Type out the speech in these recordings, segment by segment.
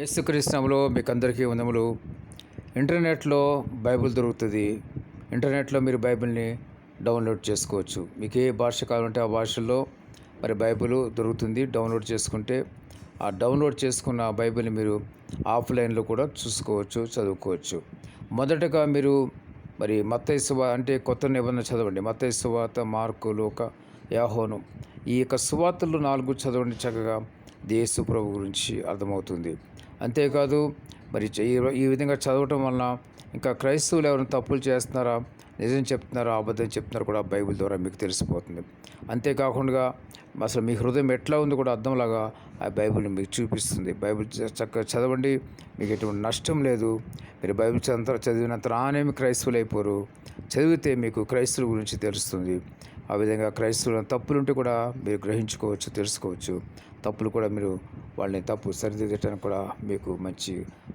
యేసుక్రీస్తులో మీకు అందరికీ వందములు. ఇంటర్నెట్లో బైబిల్ దొరుకుతుంది. ఇంటర్నెట్లో మీరు బైబిల్ని డౌన్లోడ్ చేసుకోవచ్చు. మీకు ఏ భాష కావాలంటే ఆ భాషలో మరి బైబిల్ దొరుకుతుంది. డౌన్లోడ్ చేసుకుంటే ఆ డౌన్లోడ్ చేసుకున్న బైబిల్ని మీరు ఆఫ్లైన్లో కూడా చూసుకోవచ్చు చదువుకోవచ్చు. మొదటగా మీరు మరి మత్తయి అంటే కొత్త నిబంధన చదవండి. మత్తయి సువాత మార్కు లోక యాహోను. ఈ యొక్క సువార్తలు నాలుగు చదవండి చక్కగా. దేశు ప్రభు గురించి అర్థమవుతుంది. అంతేకాదు మరి ఈ- ఈ విధంగా చదవటం వలన ఇంకా క్రైస్తవులు ఎవరైనా తప్పులు చేస్తున్నారా? నిజం చెప్తున్నారా? అబద్ధం చెప్తున్నారా కూడా బైబిల్ ద్వారా మీకు తెలిసిపోతుంది. అంతేకాకుండా అసలు మీ హృదయం ఎట్లా ఉందో కూడా అర్థంలాగా ఆ బైబిల్ మీకు చూపిస్తుంది. బైబిల్ చక్కగా చదవండి. మీకు ఎటువంటి నష్టం లేదు. మీరు బైబిల్ చదివినంత రానేమి క్రైస్తవులు అయిపోరు. చదివితే మీకు క్రైస్తవుల గురించి తెలుస్తుంది. ఆ విధంగా క్రైస్తవుల తప్పులుంటే కూడా మీరు గ్రహించుకోవచ్చు తెలుసుకోవచ్చు. తప్పులు కూడా మీరు వాళ్ళని తప్పు సరిదిద్దడానికి కూడా మీకు మంచి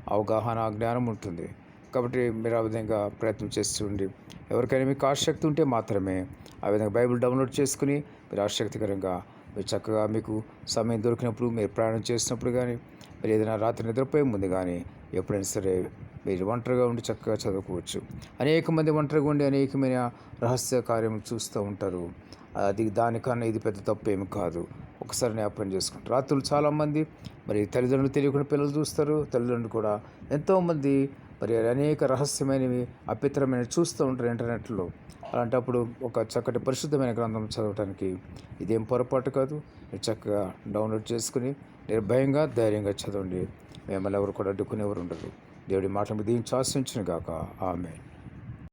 అవగాహన జ్ఞానం ఉంటుంది. కాబట్టి మీరు ఆ విధంగా ప్రయత్నం చేస్తుండి ఎవరికైనా మీకు ఆసక్తి ఉంటే మాత్రమే ఆ విధంగా బైబిల్ డౌన్లోడ్ చేసుకుని మీరు ఆసక్తికరంగా మీరు చక్కగా మీకు సమయం దొరికినప్పుడు మీరు ప్రయాణం చేసినప్పుడు కానీ మీరు ఏదైనా రాత్రి నిద్రపోయే ముందు కానీ ఎప్పుడైనా సరే మీరు ఒంటరిగా ఉండి చక్కగా చదువుకోవచ్చు. అనేక మంది ఒంటరిగా ఉండి అనేకమైన రహస్య కార్యం చూస్తూ ఉంటారు. అది దానికన్నా ఇది పెద్ద తప్పు ఏమి కాదు. ఒకసారి జ్ఞాపకం చేసుకుంటారు. రాత్రులు చాలామంది మరి తల్లిదండ్రులు తెలియకుండా పిల్లలు చూస్తారు. తల్లిదండ్రులు కూడా ఎంతోమంది మరి అనేక రహస్యమైనవి అపిత్రమైనవి చూస్తూ ఉంటారు ఇంటర్నెట్లో. అలాంటప్పుడు ఒక చక్కటి పరిశుద్ధమైన గ్రంథం చదవటానికి ఇదేం పొరపాటు కాదు. మీరు చక్కగా డౌన్లోడ్ చేసుకుని నిర్భయంగా ధైర్యంగా చదవండి. మిమ్మల్ని ఎవరు కూడా అడ్డుకునేవారు ఉండరు. దేవుడి మాటలు దీవించి శాసించిన గాక ఆమె